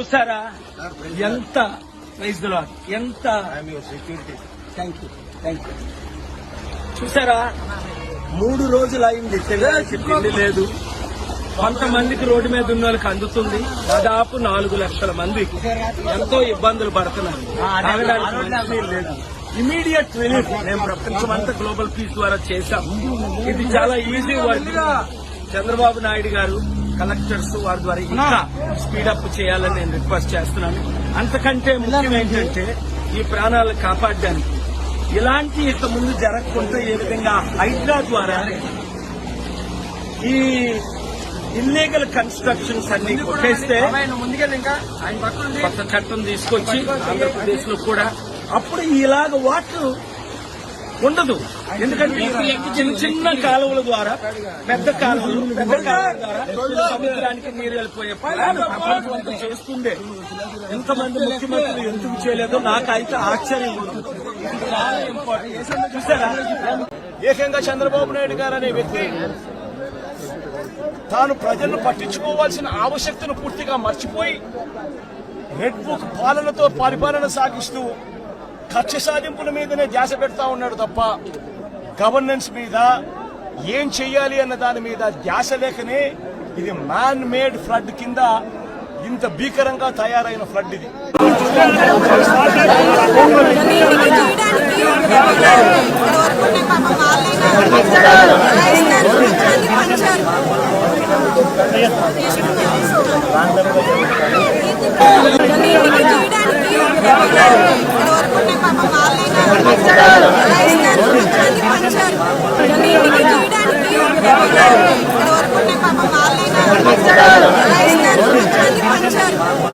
చూసారా? ఎంత ప్రైజ్ ఎంత security thank you thank you చూసారా? మూడు రోజులు అయింది. తిండి లేదు. కొంతమందికి రోడ్డు మీద ఉన్న వాళ్ళకి అందుతుంది. దాదాపు నాలుగు లక్షల మంది ఎంతో ఇబ్బందులు పడుతున్నారు. ఇమీడియట్ రిలీఫ్ మేము ప్రపంచమంతా గ్లోబల్ పీస్ ద్వారా చేశాం. ఇది చాలా ఈజీ వర్క్ చంద్రబాబు నాయుడు గారు కలెక్టర్స్ వారి ద్వారా ఇంకా స్పీడప్ చేయాలని నేను రిక్వెస్ట్ చేస్తున్నాను. అంతకంటే ముఖ్యం ఏంటంటే ఈ ప్రాణాలను కాపాడడానికి. ఇలాంటి ఇంత ముందు జరగకుండా ఏ విధంగా హైడ్రా ద్వారా ఈ ఇల్లీగల్ కన్స్ట్రక్షన్స్ అన్ని కొట్టేస్తే కొత్త చట్టం తీసుకొచ్చి ఆంధ్రప్రదేశ్లో కూడా అప్పుడు ఇలాగ వాటర్ ఉండదు. ఎందుకంటే చిన్న చిన్న కాలువల ద్వారా పెద్ద కాలువలు పెద్ద కాలువల ద్వారా సముద్రానికి నీరు వెళ్ళిపోయే చేస్తుండే. ఎంతమంది ముఖ్యమంత్రులు ఎందుకు చేయలేదో నాకైతే ఆశ్చర్యం. చాలా ఇంపార్టెంట్ చూసారా? ఏకంగా చంద్రబాబు నాయుడు గారు అనే వ్యక్తి. తాను ప్రజలను పట్టించుకోవాల్సిన ఆవశ్యకతను పూర్తిగా మర్చిపోయి రెడ్ బుక్ పాలనతో పరిపాలన సాగిస్తూ కక్ష సాధింపుల మీదనే ధ్యాస పెడతా ఉన్నాడు తప్ప గవర్నెన్స్ మీద ఏం చెయ్యాలి అన్న దాని మీద ధ్యాస లేకనే ఇది మ్యాన్ మేడ్ ఫ్లడ్ కింద ఇంత భీకరంగా తయారైన ఫ్లడ్ ఇది. పాపం